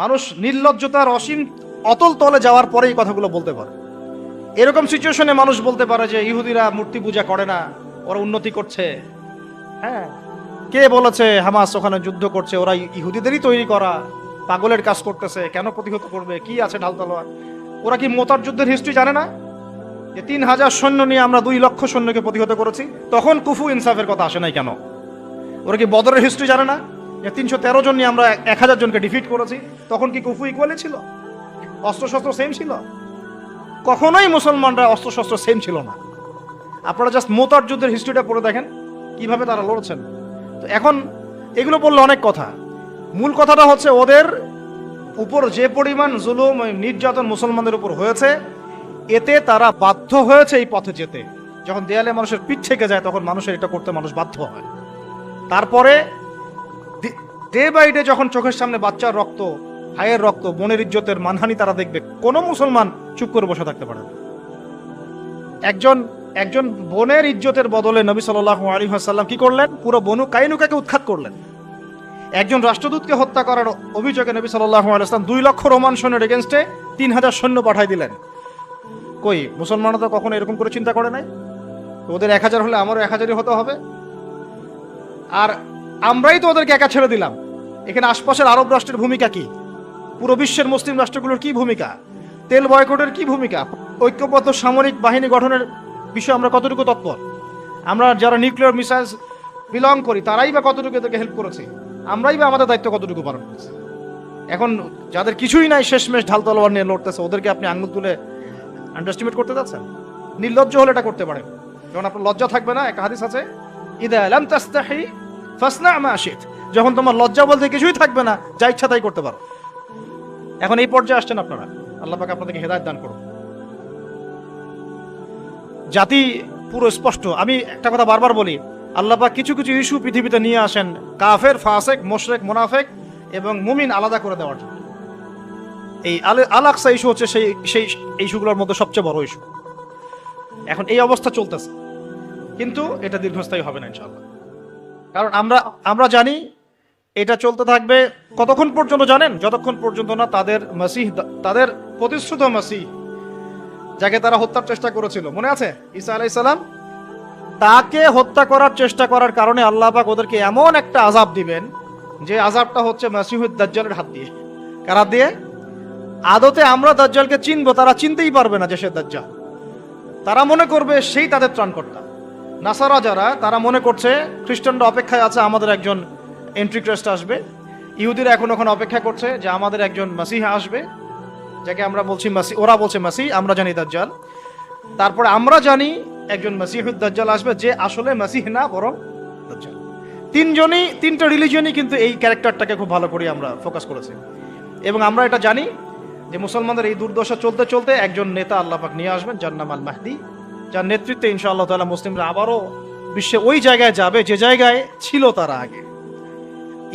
মানুষ নির্লজ্জতার অসীম অতল তলে যাওয়ার পরে এই কথাগুলো বলতে পারে। এরকম সিচুয়েশনে মানুষ বলতে পারে যে, ইহুদিরা মূর্তি পূজা করে না, ওরা উন্নতি করছে। হ্যাঁ কে বলেছে হামাস ওখানে যুদ্ধ করছে, ওরা ইহুদিদেরই তৈরি করা, পাগলের কাজ করতেছে, কেন প্রতিহত করবে, কি আছে ঢাল তলোয়ার? ওরা কি মোতার যুদ্ধের হিস্ট্রি জানে না? যে তিন হাজার সৈন্য নিয়ে আমরা দুই লক্ষ সৈন্যকে প্রতিহত করেছি, তখন কুফু ইনসাফের কথা আসে নাই কেন? ওরা কি বদরের হিস্ট্রি জানে না? যে তিনশো তেরো জন নিয়ে আমরা এক হাজার জনকে ডিফিট করেছি। তখন কি কুফু ইকুয়ালি ছিল? অস্ত্রশস্ত্র সেম ছিল? কখনোই মুসলমানরা অস্ত্রশস্ত্র সেম ছিল না। আপনারা জাস্ট মোতার যুদ্ধের হিস্ট্রিটা পড়ে দেখেন, কীভাবে তারা লড়ছেন। তো এখন এগুলো বললে অনেক কথা। মূল কথাটা হচ্ছে ওদের উপর যে পরিমাণ জুলুম নির্যাতন মুসলমানদের উপর হয়েছে, এতে তারা বাধ্য হয়েছে এই পথে যেতে। যখন দেয়ালে মানুষের পিঠ থেকে যায়, তখন মানুষের এটা করতে মানুষ বাধ্য হয়। তারপরে ডে বাই ডে যখন চোখের সামনে বাচ্চার রক্ত, ভাইয়ের রক্ত, বোনের ইজ্জতের মানহানি তারা দেখবে, কোনো মুসলমান চুপ করে বসে থাকতে পারে না। একজন একজন বোনের ইজ্জতের বদলে নবী সাল্লাহ আলী সাল্লাম কি করলেন? পুরো বনু কাইনুকাকে উৎখাত করলেন। একজন রাষ্ট্রদূতকে হত্যা করার অভিযোগে নবী সাল্লাহ দুই লক্ষ রোমান সৈন্যের এগেনস্টে তিন হাজার সৈন্য পাঠাই দিলেন। কই, মুসলমানরা তো কখনো এরকম করে চিন্তা করে নাই? ওদের এক হাজার হলে আমারও এক হাজারই হতে হবে। আর আমরাই তো ওদেরকে একা ছেড়ে দিলাম। এখানে আশপাশের আরব রাষ্ট্রের ভূমিকা কি? পুরো বিশ্বের মুসলিম রাষ্ট্রগুলোর কি ভূমিকা? তেল বয়কটের কি ভূমিকা? ঐক্যবদ্ধ সামরিক বাহিনী গঠনের বিষয়ে আমরা কতটুকু তৎপর? আমরা যারা নিউক্লিয়ার মিসাইলস বিলং করি, তারাই বা কতটুকু এদেরকে হেল্প করেছি? আমরাই বা আমাদের দায়িত্ব কতটুকু পালন করেছি? এখন যাদের কিছুই নাই, শেষমেশ ঢাল তলোয়ার নিয়ে লড়তেছে, ওদেরকে আপনি আঙুল তুলে আন্ডারস্টিমেট করতে যাচ্ছেন? নির্লজ্জ হলে এটা করতে পারেন। যখন আপনার লজ্জা থাকবে না একটা হাদিস আছে, ইদা লাম তাস্তাহি ফাসনা মা শিত যখন তোমার লজ্জা বলতে কিছুই থাকবে না, যা ইচ্ছা তাই করতে পারো। এখন এই পর্যায়ে আসছেন আপনারা। আল্লাহ পাক আপনাদেরকে হেদায়েত দান করুন জাতি পুরো স্পষ্ট। আমি একটা কথা বারবার বলি, আল্লাহ পাক কিছু কিছু ইস্যু পৃথিবীতে নিয়ে আসেন, কাফের, ফাসেক, মোশরেক, মোনাফেক এবং মুমিন আলাদা করে দেওয়ার জন্য। এই আল- আল ইস্যু হচ্ছে সেই সেই ইস্যুগুলোর মধ্যে সবচেয়ে বড় ইস্যু। এখন এই অবস্থা চলতেছে। কিন্তু এটা দীর্ঘস্থায়ী হবে না, ইনশাআল্লাহ। কারণ আমরা আমরা জানি এটা চলতে থাকবে কতক্ষণ পর্যন্ত জানেন? যতক্ষণ পর্যন্ত না তাদের মাসিহ, তাদের প্রতিশ্রুত মাসিহ, যাকে তারা হত্যার চেষ্টা করেছিল। মনে আছে? ঈসা আলাই সালাম? তাকে হত্যা করার চেষ্টা করার কারণে আল্লাহ পাক ওদেরকে এমন একটা আজাব দিবেন, যে আজাবটা হচ্ছে মাসিহুদ দাজ্জালের হাত দিয়ে। কার দিয়ে? আদতে আমরা দাজ্জালকে চিনবো, তারা চিনতেই পারবে না যে সে দাজ্জাল। তারা মনে করবে সেই তাদের ত্রাণকর্তা। নাসারা যারা, তারা মনে করছে খ্রিস্টানরা অপেক্ষায় আছে, আমাদের একজন এন্ট্রি ক্রেস্ট আসবে। ইহুদিরা এখন ওখানে অপেক্ষা করছে যে আমাদের একজন মাসিহা আসবে, যাকে আমরা বলছি মাসি, ওরা বলছে মাসি আমরা জানি দাজ্জাল। তারপরে আমরা জানি একজন মাসিহুদ দাজ্জাল আসবে, যে আসলে মাসিহ না, বরং দাজ্জাল। তিনজনই, তিনটা রিলিজিয়নই কিন্তু এই ক্যারেক্টারটাকে খুব ভালো করে আমরা ফোকাস করেছি। এবং আমরা এটা জানি যে মুসলমানদের এই দুর্দশা চলতে চলতে একজন নেতা আল্লাহ পাক নিয়ে আসবেন, যার নাম আল মাহদি যার নেতৃত্বে ইনশাআল্লাহ তাআলা মুসলিমরা আবারও বিশ্বে ওই জায়গায় যাবে, যে জায়গায় ছিল তারা আগে।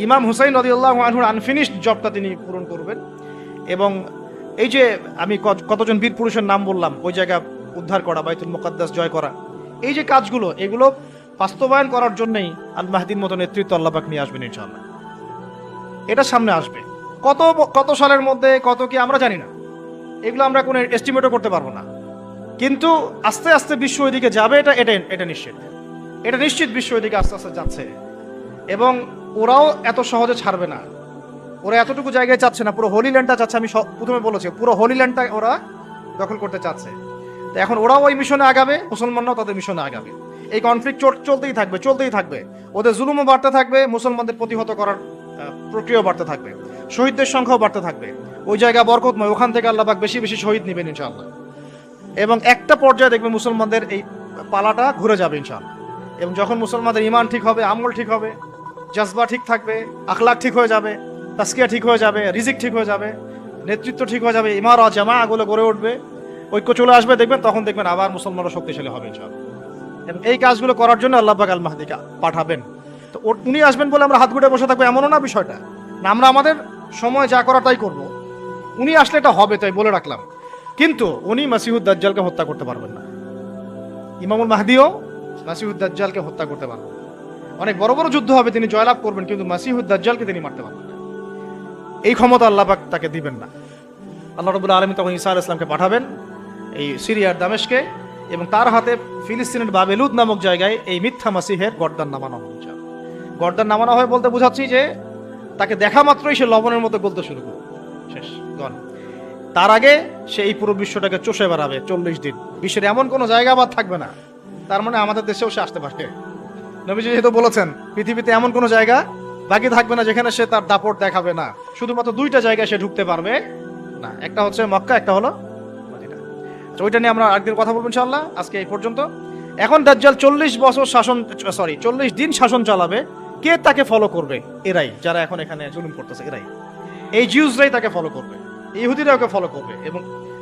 ইমাম হুসাইন রদিউল্লাহ আনহুর আনফিনিশড জবটা তিনি পূরণ করবেন। এবং এই যে আমি কতজন বীর পুরুষের নাম বললাম, ওই জায়গা উদ্ধার করা, বাইতুল মুকাদ্দাস জয় করা, এই যে কাজগুলো, এগুলো বাস্তবায়ন করার জন্যই আল মাহদির মতো নেতৃত্ব আল্লাপাক নিয়ে আসবেন ইনশাআল্লাহ। এটা সামনে আসবে। কত কত সালের মধ্যে কত কি আমরা জানি না। এগুলো আমরা কোনো এস্টিমেটও করতে পারব না। কিন্তু আস্তে আস্তে বিশ্ব ওইদিকে যাবে, এটা এটা এটা নিশ্চিত। এটা নিশ্চিত বিশ্ব ওইদিকে আস্তে আস্তে যাচ্ছে। এবং ওরাও এত সহজে ছাড়বে না। ওরা এতটুকু জায়গায় চাচ্ছে না, পুরো হোলি ল্যান্ডটা চাচ্ছে, আমি প্রথমে বলেছি, পুরো হোলি ল্যান্ডটা ওরা দখল করতে চাচ্ছে। তো এখন ওরাও ওই মিশনে আগাবে, মুসলমানরাও তাদের মিশনে আগাবে। এই কনফ্লিক্ট চলতেই থাকবে চলতেই থাকবে। ওদের জুলুমও বাড়তে থাকবে, মুসলমানদের প্রতিহত করার প্রক্রিয়াও বাড়তে থাকবে। শহীদদের সংখ্যাও বাড়তে থাকবে। ওই জায়গা বরকতময়, ওখান থেকে আল্লাহ বেশি বেশি শহীদ নেবেন ইনশাআল্লাহ। এবং একটা পর্যায়ে দেখবে মুসলমানদের এই পালাটা ঘুরে যাবে ইনশাআল্লাহ। এবং যখন মুসলমানদের ইমান ঠিক হবে, আমল ঠিক হবে, জজবা ঠিক থাকবে আখলাক ঠিক হয়ে যাবে, তাস্কিয়া ঠিক হয়ে যাবে, রিজিক ঠিক হয়ে যাবে, নেতৃত্ব ঠিক হয়ে যাবে ইমারা জামা এগুলো গড়ে উঠবে, ঐক্য চলে আসবে, দেখবেন তখন দেখবেন আবার মুসলমানরা শক্তিশালী হবে ইনশাআল্লাহ। এবং এই কাজগুলো করার জন্য আল্লাহ পাক আল মাহদিকে পাঠাবেন। তো উনি আসবেন বলে আমরা হাত গুটে বসে থাকব, এমনও না বিষয়টা। না, আমরা আমাদের সময় যা করা তাই করব। উনি আসলে এটা হবে, তাই বলে রাখলাম। কিন্তু উনি মাসিহুদ দাজ্জালকে হত্যা করতে পারবেন না। ইমামুল মাহদিও মাসিহুদ দাজ্জালকে হত্যা করতে পারবেন অনেক বড় বড় যুদ্ধ হবে, তিনি জয়লাভ করবেন, কিন্তু মাসিহুদ দাজ্জালকে তিনি মারতে পারবেন না। এই ক্ষমতা আল্লাহ পাক তাকে দিবেন না। আল্লাহ রবুল্লা আলমী তখন ঈসা আল ইসলামকে পাঠাবেন এই সিরিয়ার দামেশকে এবং তার হাতে ফিলিস্তিনের বাবেলুদ নামক জায়গায় এই মিথ্যা মাসিহের গর্দান নামানো ইনশাআল্লাহ। গর্দান নামানো হয় বলতে বোঝাচ্ছি যে তাকে দেখা মাত্রই সে লবণের মতো গলতে শুরু করবে। শেষ গন তার আগে সে এই পুরো বিশ্বটাকে চষে বেড়াবে চল্লিশ দিন। বিশ্বের এমন কোনো জায়গা আবার থাকবে না। তার মানে আমাদের দেশেও সে আসতে পারে নবীজি যেহেতু বলেছেন, পৃথিবীতে এমন কোনো জায়গা বাকি থাকবে না যেখানে সে তার দাপট দেখাবে না। শুধুমাত্র দুইটা জায়গায় সে ঢুকতে পারবে না। একটা হচ্ছে মক্কা, একটা হলো ওইটা নিয়ে আমরা আরেকদিন কথা বলব ইনশাল্লাহ আজকে এই পর্যন্ত। এখন দাজ্জাল চল্লিশ বছর শাসন, সরি, চল্লিশ দিন শাসন চালাবে। কে তাকে ফলো করবে? এরাই, যারা এখন এখানে জুলুম করতেছে, এরাই। এই জিউসরাই তাকে ফলো করবে। ইহুদিরা ওকে ফলো করবে এবং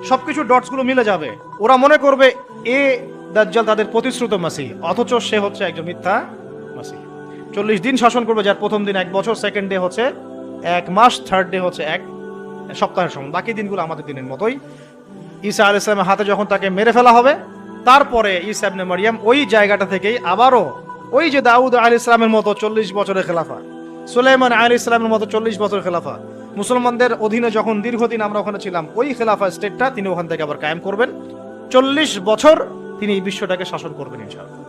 সবকিছু ডটসগুলো মিলে যাবে। ওরা মনে করবে, এ দাজ্জাল তাদের প্রতিশ্রুত মাসি অথচ সে হচ্ছে একজন মিথ্যা মাসি চল্লিশ দিন শাসন করবে, যার প্রথম দিন এক বছর সেকেন্ড ডে হচ্ছে এক মাস থার্ড ডে হচ্ছে এক সপ্তাহের সময়। বাকি দিনগুলো আমাদের দিনের মতোই। ঈসা আল ইসলামের হাতে যখন তাকে মেরে ফেলা হবে, তারপরে ঈসা ইবনে মারিয়াম ওই জায়গাটা থেকেই আবারও ওই যে দাউদ আল ইসলামের মতো চল্লিশ বছরের খেলাফা, সুলাইমান আল ইসলামের মতো চল্লিশ বছরের খেলাফা মুসলমানদের অধীনে যখন দীর্ঘদিন আমরা ওখানে ছিলাম, ওই খেলাফা স্টেটটা তিনি ওখান থেকে আবার কায়েম করবেন। চল্লিশ বছর তিনি এই বিশ্বটাকে শাসন করবেন, ইনশাআল্লাহ।